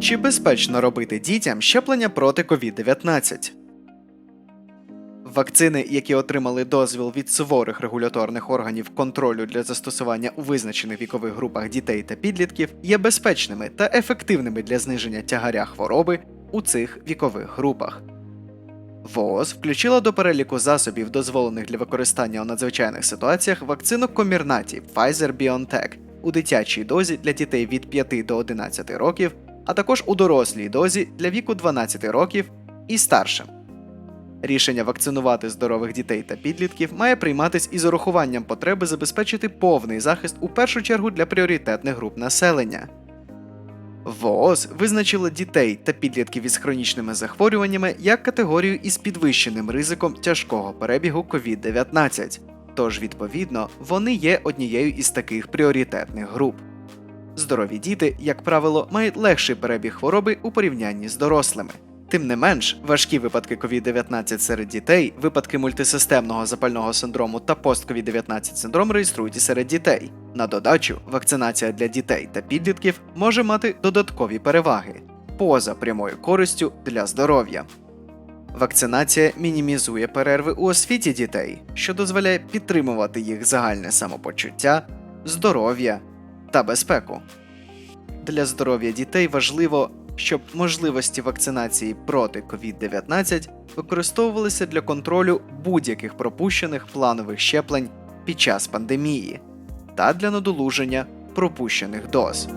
Чи безпечно робити дітям щеплення проти COVID-19? Вакцини, які отримали дозвіл від суворих регуляторних органів контролю для застосування у визначених вікових групах дітей та підлітків, є безпечними та ефективними для зниження тягаря хвороби у цих вікових групах. ВООЗ включила до переліку засобів, дозволених для використання у надзвичайних ситуаціях, вакцину Комірнаті Pfizer-BioNTech у дитячій дозі для дітей від 5 до 11 років, а також у дорослій дозі для віку 12 років і старшим. Рішення вакцинувати здорових дітей та підлітків має прийматись із урахуванням потреби забезпечити повний захист у першу чергу для пріоритетних груп населення. ВООЗ визначила дітей та підлітків із хронічними захворюваннями як категорію із підвищеним ризиком тяжкого перебігу COVID-19, тож, відповідно, вони є однією із таких пріоритетних груп. Здорові діти, як правило, мають легший перебіг хвороби у порівнянні з дорослими. Тим не менш, важкі випадки COVID-19 серед дітей, випадки мультисистемного запального синдрому та пост-COVID-19 синдром реєструють і серед дітей. На додачу, вакцинація для дітей та підлітків може мати додаткові переваги поза прямою користю для здоров'я. Вакцинація мінімізує перерви у освіті дітей, що дозволяє підтримувати їх загальне самопочуття, здоров'я та безпеку. Для здоров'я дітей важливо, щоб можливості вакцинації проти COVID-19 використовувалися для контролю будь-яких пропущених планових щеплень під час пандемії та для надолуження пропущених доз.